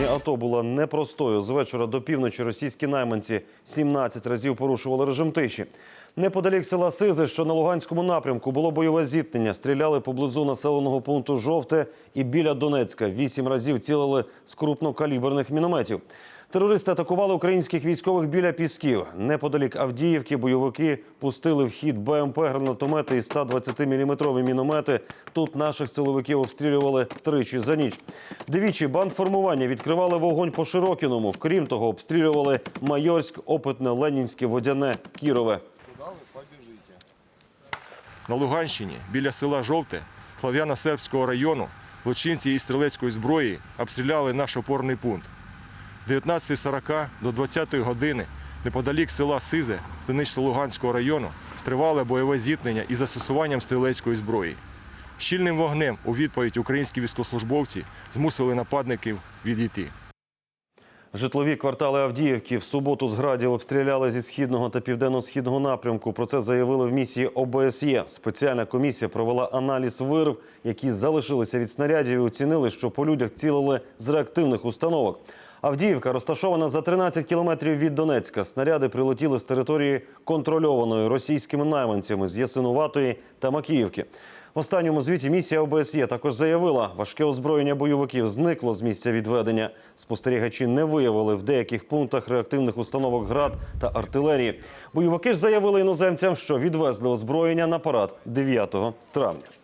АТО була непростою. З вечора до півночі російські найманці 17 разів порушували режим тиші. Неподалік села Сизи, що на Луганському напрямку, було бойове зіткнення. Стріляли поблизу населеного пункту Жовте і біля Донецька. Вісім разів цілили з крупнокаліберних мінометів. Терористи атакували українських військових біля Пісків. Неподалік Авдіївки бойовики пустили в хід БМП, гранатомети і 120-мм міномети. Тут наших силовиків обстрілювали тричі за ніч. Двічі бандформування відкривали вогонь по Широкіному. Крім того, обстрілювали Майорськ, Опитне, Ленінське, Водяне, Кірове. На Луганщині біля села Жовте Слав'яно-Сербського району злочинці із стрілецької зброї обстріляли наш опорний пункт. З 19.40 до 20.00 години неподалік села Сизе Станично-Луганського району тривале бойове зіткнення із застосуванням стрілецької зброї. Щільним вогнем у відповідь українські військовослужбовці змусили нападників відійти. Житлові квартали Авдіївки в суботу з градів обстріляли зі східного та південно-східного напрямку. Про це заявили в місії ОБСЄ. Спеціальна комісія провела аналіз вирв, які залишилися від снарядів, і оцінили, що по людях цілили з реактивних установок. Авдіївка розташована за 13 кілометрів від Донецька. Снаряди прилетіли з території контрольованої російськими найманцями з Ясинуватої та Макіївки. В останньому звіті місія ОБСЄ також заявила, важке озброєння бойовиків зникло з місця відведення. Спостерігачі не виявили в деяких пунктах реактивних установок ГРАД та артилерії. Бойовики ж заявили іноземцям, що відвезли озброєння на парад 9 травня.